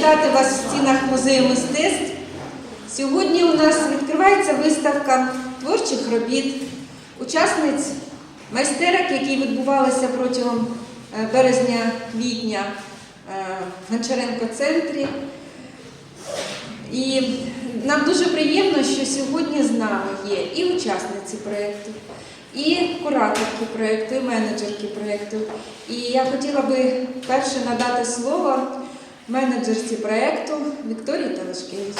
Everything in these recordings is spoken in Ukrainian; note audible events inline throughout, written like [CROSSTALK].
вітати вас в стінах музею мистецтв. Сьогодні у нас відкривається виставка творчих робіт, учасниць майстерок, які відбувалися протягом е, березня-квітня е, в Гончаренко-центрі. І нам дуже приємно, що сьогодні з нами є і учасниці проєкту, і кураторки проєкту, і менеджерки проєкту. І я хотіла би перше надати слово менеджерці проєкту Вікторії Телешкевич.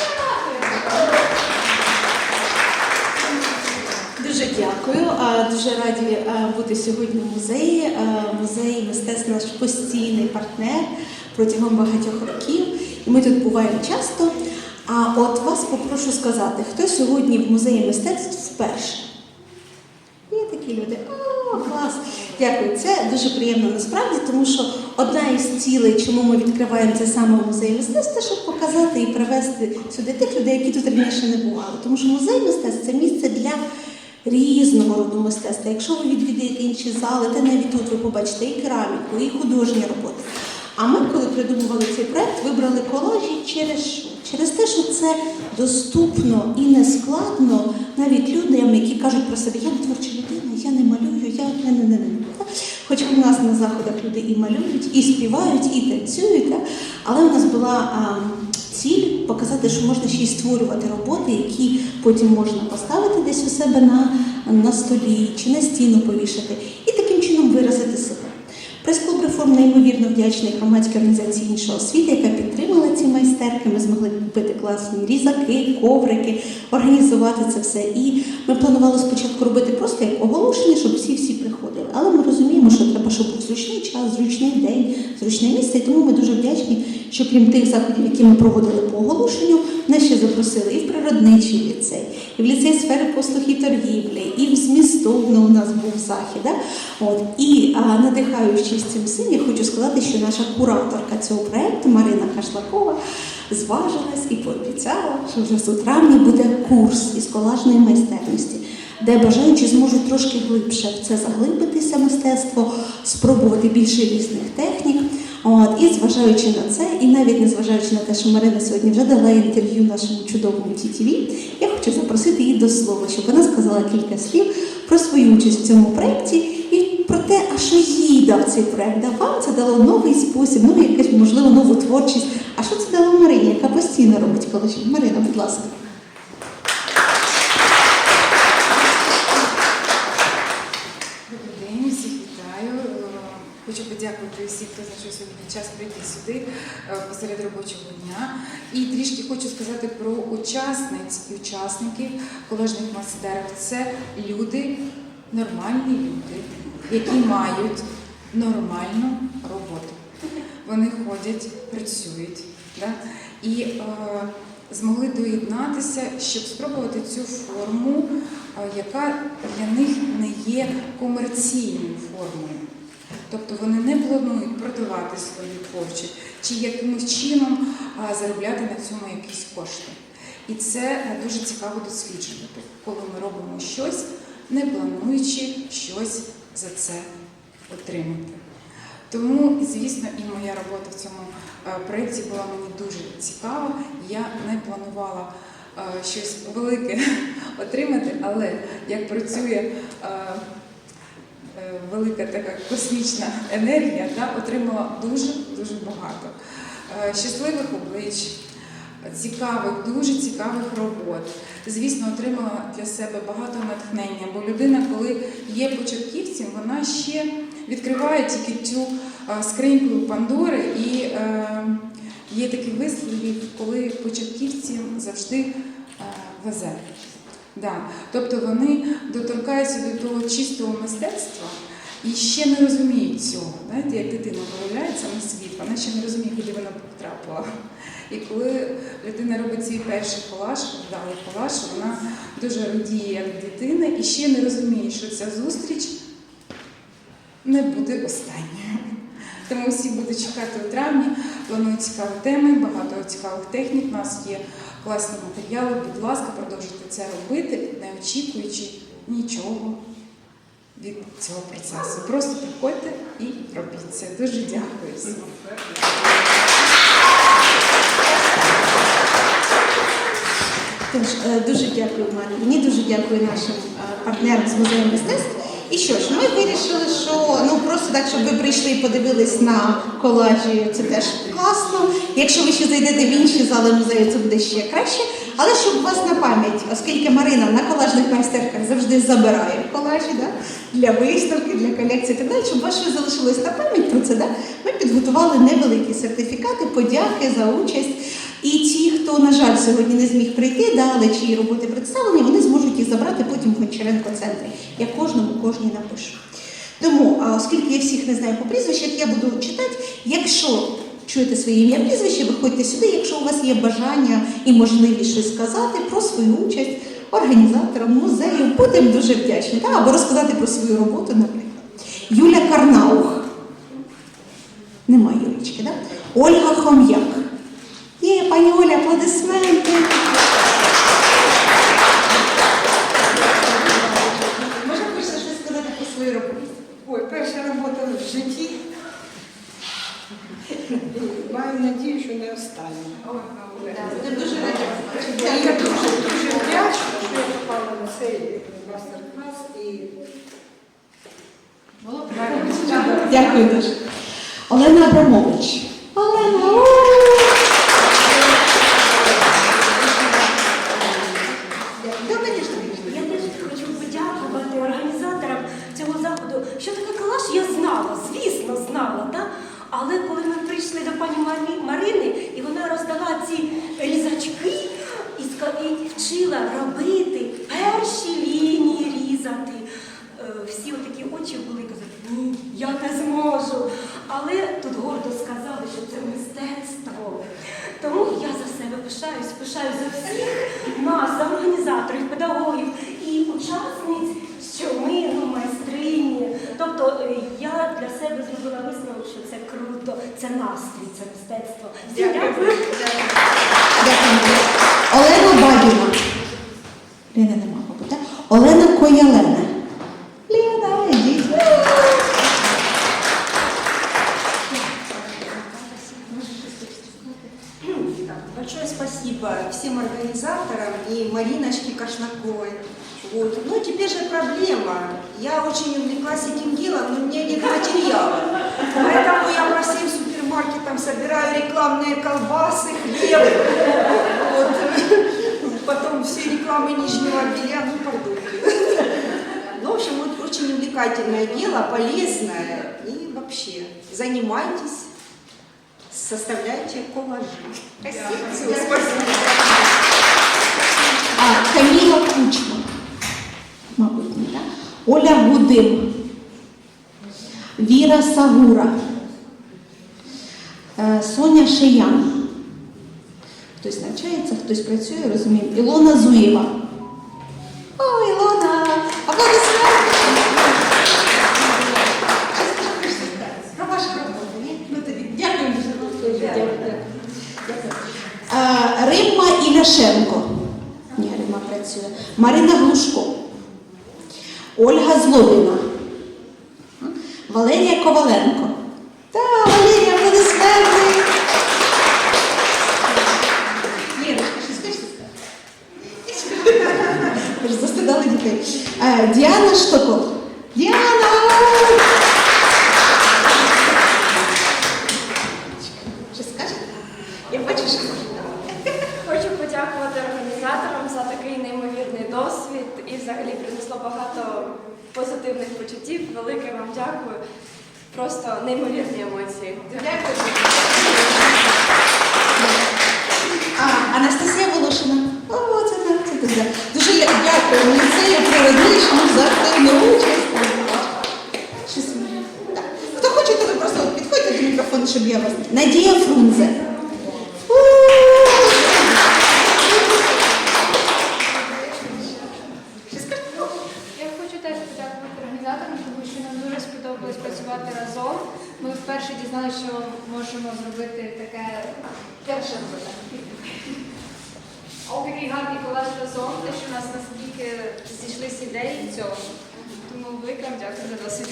Дуже дякую. Дуже раді бути сьогодні в музеї. Музей мистецтв наш постійний партнер протягом багатьох років. І ми тут буваємо часто. А от вас попрошу сказати, хто сьогодні в музеї мистецтв вперше? Є такі люди. О, клас! Дякую. Це дуже приємно насправді, тому що одна із цілей, чому ми відкриваємо це саме в музеї мистецтва, щоб показати і привезти сюди тих людей, які тут раніше не бували. Тому що музей мистецтв це місце для різного роду мистецтва. Якщо ви відвідаєте інші зали, то навіть тут ви побачите і кераміку, і художні роботи. А ми, коли придумували цей проект, вибрали колажі через? Через те, що це доступно і не складно навіть людям, які кажуть про себе, я не творча людина, я не малюю, я не не не. Хоч у нас на заходах люди і малюють, і співають, і танцюють, але у нас була ціль показати, що можна ще й створювати роботи, які потім можна поставити десь у себе на, на столі чи на стіну повішати, і таким чином виразити себе. Прес-клуб реформ неймовірно вдячний громадській організації іншого освіти, яка підтримала майстерки. Ми змогли купити класні різаки, коврики, організувати це все. І ми планували спочатку робити просто як оголошення, щоб всі-всі приходили. Але ми розуміємо, що треба, щоб був зручний час, зручний день, зручне місце. І тому ми дуже вдячні, що крім тих заходів, які ми проводили по оголошенню, нас ще запросили і в природничий ліцей, і в ліцей сфери послуг і торгівлі, і в змістовно у нас був захід. Да? От. І а, надихаючись цим всім, я хочу сказати, що наша кураторка цього проекту Марина Кашлакова зважилась і пообіцяла, що вже з травня буде курс із колажної майстерності, де бажаючі зможуть трошки глибше в це заглибитися мистецтво, спробувати більше різних технік. От, і зважаючи на це, і навіть не зважаючи на те, що Марина сьогодні вже дала інтерв'ю нашому чудовому ТІТІВІ, я хочу запросити її до слова, щоб вона сказала кілька слів про свою участь в цьому проєкті і про те, а що їй дав цей проєкт. Да, Вам це дало новий спосіб, ну якась, можливо, нову творчість. А що Марині, яка постійно робить колажі? Марина, будь ласка. Добрий день, всіх вітаю. Е, Хочу подякувати всім, хто знайшов сьогодні час прийти сюди е, посеред робочого дня. І трішки хочу сказати про учасниць і учасників колежних мастерів. Це люди, нормальні люди, які мають нормальну роботу. Вони ходять, працюють. Да? І е, змогли доєднатися, щоб спробувати цю форму, е, яка для них не є комерційною формою. Тобто вони не планують продавати свою творчість чи якимось чином а, заробляти на цьому якісь кошти. І це е, дуже цікаво досліджувати, коли ми робимо щось, не плануючи щось за це отримати. Тому, звісно, і моя робота в цьому е, проєкті була мені дуже цікава. Я не планувала е, щось велике [LAUGHS] отримати, але як працює е, велика така космічна енергія, да, отримала дуже-дуже багато щасливих облич, цікавих, дуже цікавих робот. Звісно, отримала для себе багато натхнення, бо людина, коли є початківцем, вона ще відкриває тільки цю е, скриньку Пандори і е, є такий вислів, коли початківці завжди е, везе. Да. Тобто вони доторкаються до того чистого мистецтва і ще не розуміють цього. Знаєте, як дитина виявляється на світ, вона ще не розуміє, куди вона потрапила. І коли людина робить свій перший колаж, вдалий колаж, вона дуже радіє як дитина і ще не розуміє, що ця зустріч не буде останньою. Тому всі будуть чекати у травні. Планую цікаві теми, багато цікавих технік. У нас є класні матеріали. Будь ласка, продовжуйте це робити, не очікуючи нічого від цього процесу. Просто приходьте і робіть це. Дуже дякую всім. Тож, е, дуже дякую, Марі. Дуже дякую нашим е, партнерам з музею мистецтв. І що ж, ми вирішили, що ну просто так, щоб ви прийшли і подивились на колажі, це теж класно. Якщо ви ще зайдете в інші зали музею, це буде ще краще. Але щоб у вас на пам'ять, оскільки Марина на колажних майстерках завжди забирає колажі да, для виставки, для колекції так далі, щоб щось залишилось на пам'ять про це, да, ми підготували невеликі сертифікати, подяки за участь. І ті, хто, на жаль, сьогодні не зміг прийти, да, але чиї роботи представлені, вони зможуть їх забрати потім в Гончаренко центрі. Я кожному кожній напишу. Тому, оскільки я всіх не знаю по прізвищах, я буду читати. Якщо чуєте своє ім'я прізвище, виходьте сюди. Якщо у вас є бажання і можливість щось сказати про свою участь організаторам музею, будемо дуже вдячні. Та, або розказати про свою роботу, наприклад. Юля Карнаух. Нема Юлічки, да? Ольга Хом'як. Є, пані Оля, аплодисменти. Може, хочете щось сказати про свою роботу? Ой, перша робота в житті. Маю надію, що не остання. Це дуже. Я дуже, дуже вдячна, що я попала на цей мастер-клас і було Дякую дуже. Олена Абрамович. Олена. у! Да, конечно, конечно. Я теж хочу подякувати організаторам цього заходу. Що таке калаш, я знала, звісно, знала, так? Але коли ми прийшли до пані Марі- Марини, і вона роздала ці різачки і, ска- і вчила робити перші лінії різати. Е, Всі отакі очі були казати, ні, я не зможу. Але тут гордо сказали, що це мистецтво. Тому я за себе пишаюсь, пишаюсь за всіх нас, за організаторів, педагогів і учасниць, що ми ну, майстрині. Тобто е, я для себе зробила висновок, що це круто, це настрій, це мистецтво. Дякую. дякую. Дякую. Олена Бабіна. Большое спасибо всем организаторам и Мариночке Кошнаковой. Вот. Но теперь же проблема. Я очень увлеклась этим делом, но у меня нет материала. Поэтому я по всем супермаркетам собираю рекламные колбасы, хлеб. Вот. Потом все рекламы нижнего белья, ну, продукты. Ну, в общем, вот очень увлекательное дело, полезное. И вообще, занимайтесь, составляйте коллажи. Спасибо. Спасибо. А, Каміла Кучма. Мабуть, не так. Оля Гудим. Віра Сагура. Е, Соня Шиян. Хтось навчається, хтось працює, розумію. Ілона Зуєва. О, Ілона! Аплодисменти! Про вашу роботу, ні? Ну тобі дякую дуже. Дякую. Е, Римма Іляшенко. Ні, Римма працює. Марина Глушко. Ольга Злобіна. Валерія Коваленко. Та, Валерія, аплодисменти. Лірочка. Е, Діана Штокол. Діана! Що скажете? Я бачу, що Хочу подякувати організаторам за такий неймовірний досвід і взагалі принесло багато позитивних почуттів. Велике вам дякую. Просто неймовірні емоції. Дякую. А, Анастасія Волошина. О, це так, це так. Дуже я дякую ліцею природничому за активну участь. Щось мені. Так. Хто хоче, то ви просто от підходьте до мікрофону, щоб я вас. Надія Фрунзе. У! Я хочу теж подякувати організаторам, тому що нам дуже сподобалось працювати разом. Ми вперше дізналися, що можемо зробити таке перше робота. Такий гарний колаж разом, те, що у нас настільки зійшлись цього. Тому велике вам дякую за досвід.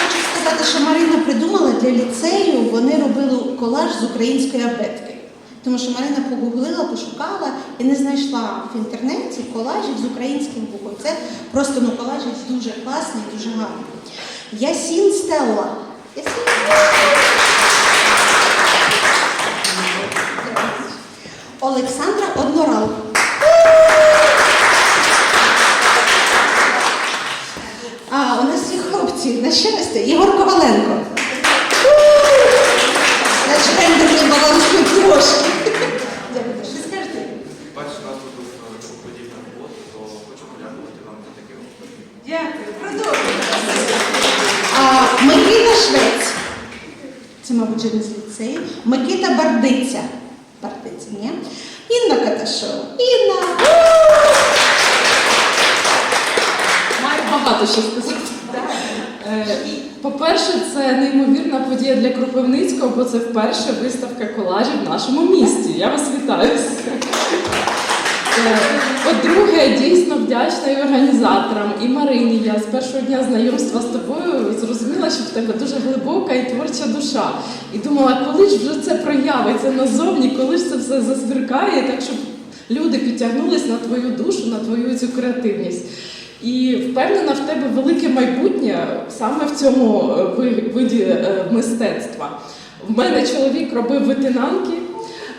Хочу сказати, що Марина придумала для ліцею, вони робили колаж з української абетки. Тому що Марина погуглила, пошукала і не знайшла в інтернеті колажів з українським буквою. Це просто ну, колажі дуже класні, дуже гарні. Ясін Стелла. Ясін. Олександра Однорал. А, у нас є хлопці, на щастя, Єгор Коваленко. Значить, трошки. Дякую. Що скажете? Перший раз робив таку подібну роботу, то хочу подякувати вам за таке. Дякую. Продовжуйте. А, Микита Швець. Це, мабуть, же не з ліцею. Микита Бардиця. Бардиця, ні? Інна Каташова. Інна. Маю багато що сказати. Е, По-перше, це неймовірна подія для Кропивницького, бо це вперше виставка колажів в нашому місті. Я вас вітаю. По-друге, дійсно вдячна і організаторам, і Марині. Я з першого дня знайомства з тобою зрозуміла, що в тебе дуже глибока і творча душа. І думала, коли ж вже це проявиться назовні, коли ж це все засвіркає, так щоб люди підтягнулись на твою душу, на твою цю креативність. І впевнена, в тебе велике майбутнє саме в цьому е, виді е, мистецтва. В мене чоловік робив витинанки,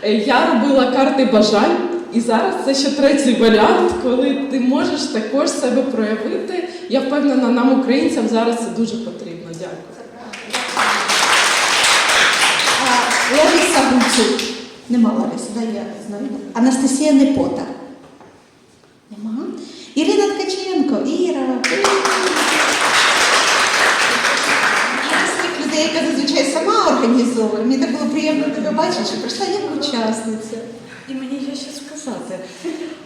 е, я робила карти бажань, і зараз це ще третій варіант, коли ти можеш також себе проявити. Я впевнена, нам, українцям, зараз це дуже потрібно. Дякую. Лариса Гуцук. Нема Лариси, да, я знаю. Анастасія Непота. Нема. Ірина Ткаченко. Іра. Я з тих людей, яка зазвичай сама організовує. Мені так було приємно тебе бачити, що прийшла як учасниця. І мені є що сказати.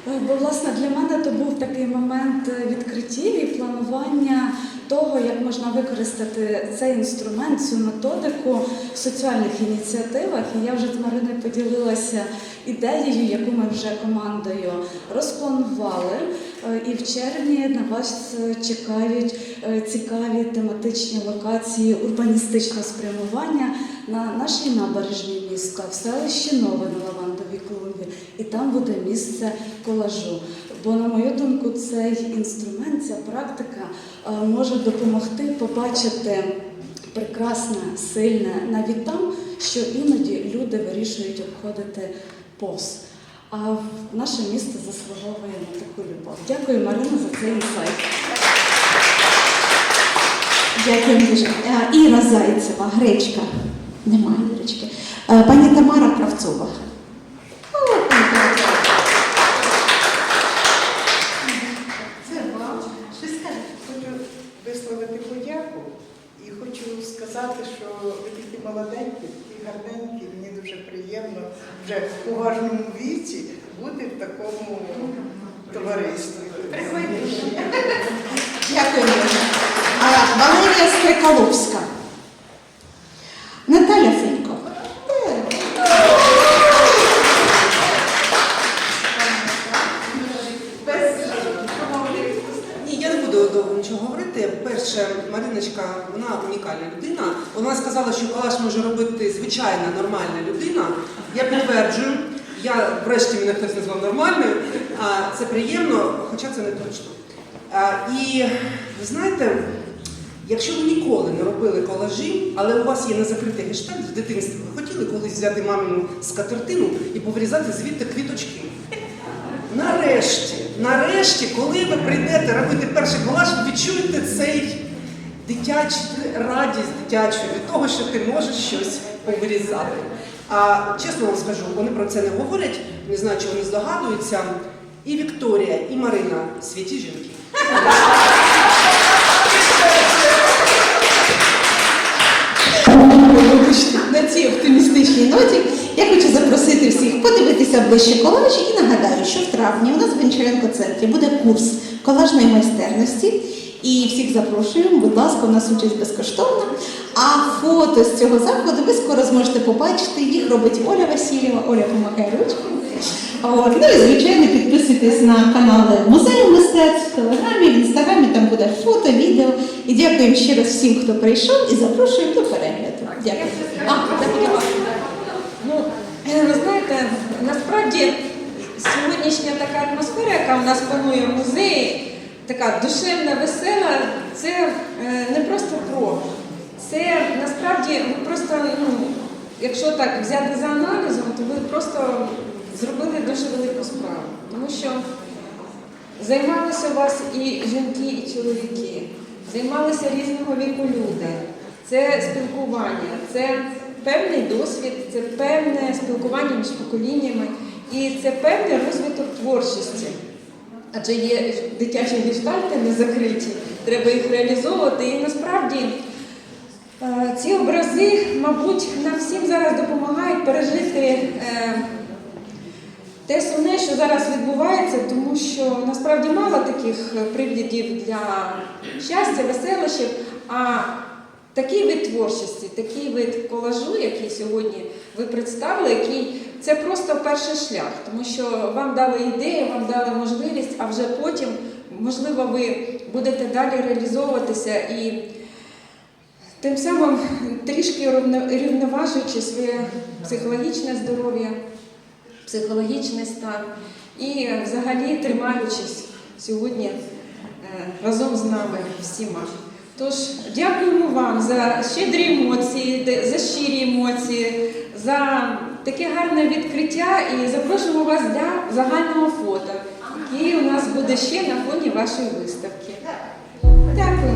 Е, Бо власне для мене то був такий момент е, відкриттів і планування того, як можна використати цей інструмент, цю методику в соціальних ініціативах. І я вже з Мариною поділилася ідеєю, яку ми вже командою розпланували. Е, І в червні на вас чекають е, цікаві тематичні локації урбаністичного спрямування на нашій набережній міста, в селищі Нове на Лавандовій клумбі. І там буде місце колажу. Бо, на мою думку, цей інструмент, ця практика е, може допомогти побачити прекрасне, сильне навіть там, що іноді люди вирішують обходити повз. А наше місто заслуговує на таку любов. Дякую, Марина, за цей інсайт. Дякую дуже. Іра Зайцева, гречка. Немає Ірочки. Е, Пані Тамара Кравцова. О, пані Кравцова. Це вам. Що скажете? Хочу висловити подяку і хочу сказати, що ви такі молоденькі, такі гарненькі. Мені дуже приємно вже у важному віці бути в такому товаристві. Приходьте. Дякую Валерія Стрикаловська. Наталя Фенько. Ні, я не буду довго нічого говорити. Перше, Мариночка, вона унікальна людина. Вона сказала, що колаж може робити звичайна нормальна людина. Я підтверджую. Я врешті мене хтось назвав нормальною. А, Це приємно, хоча це не точно. А, І ви знаєте, якщо ви ніколи не робили колажі, але у вас є незакритий гештальт в дитинстві, ви хотіли колись взяти мамину скатертину і повирізати звідти квіточки. Нарешті, нарешті, коли ви прийдете робити перший колаж, відчуєте цей дитячий радість дитячу від того, що ти можеш щось повирізати. А чесно вам скажу, вони про це не говорять, не знаю, чи вони здогадуються. І Вікторія, і Марина святі жінки. На цій оптимістичній ноті я хочу запросити всіх подивитися ближче колажі і нагадаю, що в травні у нас в Гончаренко центрі буде курс колажної майстерності. І всіх запрошуємо, будь ласка, у нас участь безкоштовна. А фото з цього заходу ви скоро зможете побачити. Їх робить Оля Васильєва. Оля помагає ручкою. Ну і звичайно підписуйтесь на канали музею мистецтв, в телеграмі, в інстаграмі, там буде фото, відео. І дякуємо ще раз всім, хто прийшов, і запрошуємо до перегляду. А, так, будь ласка. Ну, е, ви знаєте, насправді сьогоднішня така атмосфера, яка у нас панує в музеї, така душевна, весела, це е, не просто про. Це насправді просто, ну, якщо так взяти за аналізом, то ви просто зробили дуже велику справу. Тому що займалися у вас і жінки, і чоловіки, займалися різного віку люди. Це спілкування, це певний досвід, це певне спілкування між поколіннями і це певний розвиток творчості. Адже є дитячі гештальти не закриті, треба їх реалізовувати. І насправді е, ці образи, мабуть, нам всім зараз допомагають пережити е, те сумне, що зараз відбувається, тому що насправді мало таких привідів для щастя, веселощів, а такий вид творчості, такий вид колажу, який сьогодні ви представили, який це просто перший шлях, тому що вам дали ідею, вам дали можливість, а вже потім, можливо, ви будете далі реалізовуватися і тим самим трішки рівноважуючи своє психологічне здоров'я, психологічний стан і взагалі тримаючись сьогодні е, разом з нами всіма. Тож дякуємо вам за щедрі емоції, за щирі емоції, за таке гарне відкриття і запрошуємо вас для загального фото, який у нас буде ще на фоні вашої виставки. Дякую.